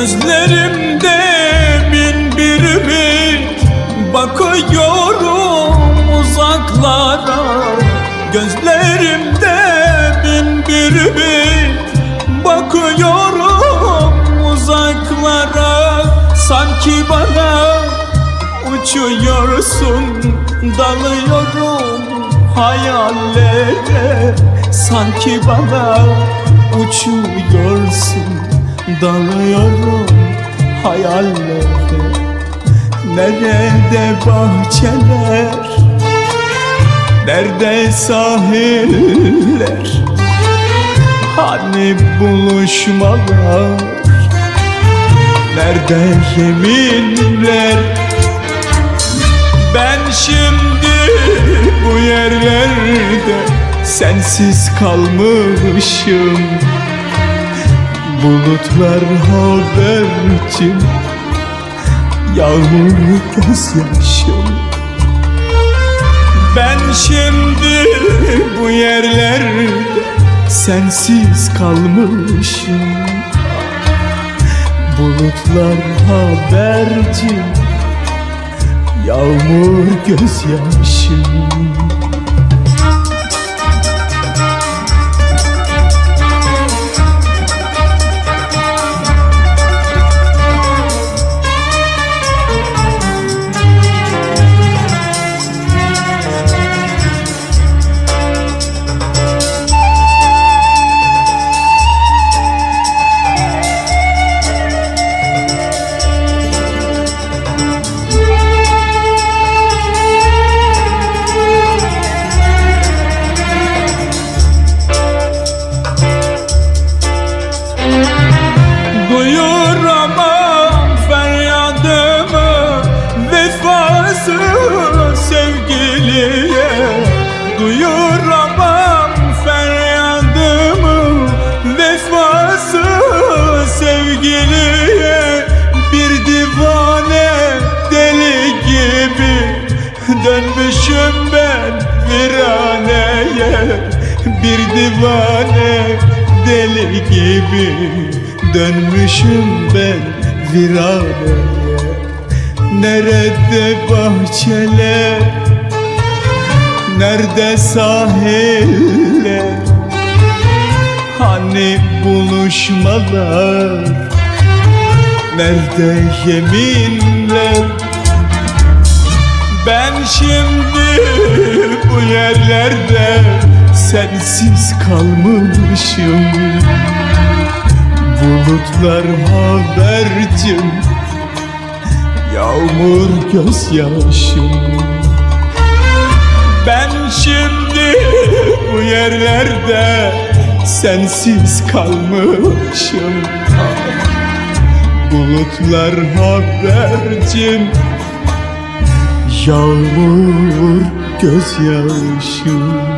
Gözlerimde bin bir ümit. Bakıyorum uzaklara. Gözlerimde bin bir ümit. Bakıyorum uzaklara. Sanki bana uçuyorsun. Dalıyorum hayallere. Sanki bana uçuyorsun Dalıyorum hayallere Nerede bahçeler? Nerede sahiller? Hani buluşmalar? Nerede yeminler? Ben şimdi bu yerlerde Sensiz kalmışım Bulutlar habercim Yağmur gözyaşım. Ben şimdi bu yerlerde Sensiz kalmışım. Bulutlar habercim Yağmur gözyaşım Bir divane deli gibi Dönmüşüm ben viraneye Nerede bahçeler Nerede sahiller Hani buluşmalar? Nerede yeminler? Ben şimdi bu yerlerde Sensiz kalmışım. Bulutlar habercim Yağmur gözyaşım. Ben şimdi bu yerlerde Sensiz kalmışım. Bulutlar habercim Yağmur gözyaşım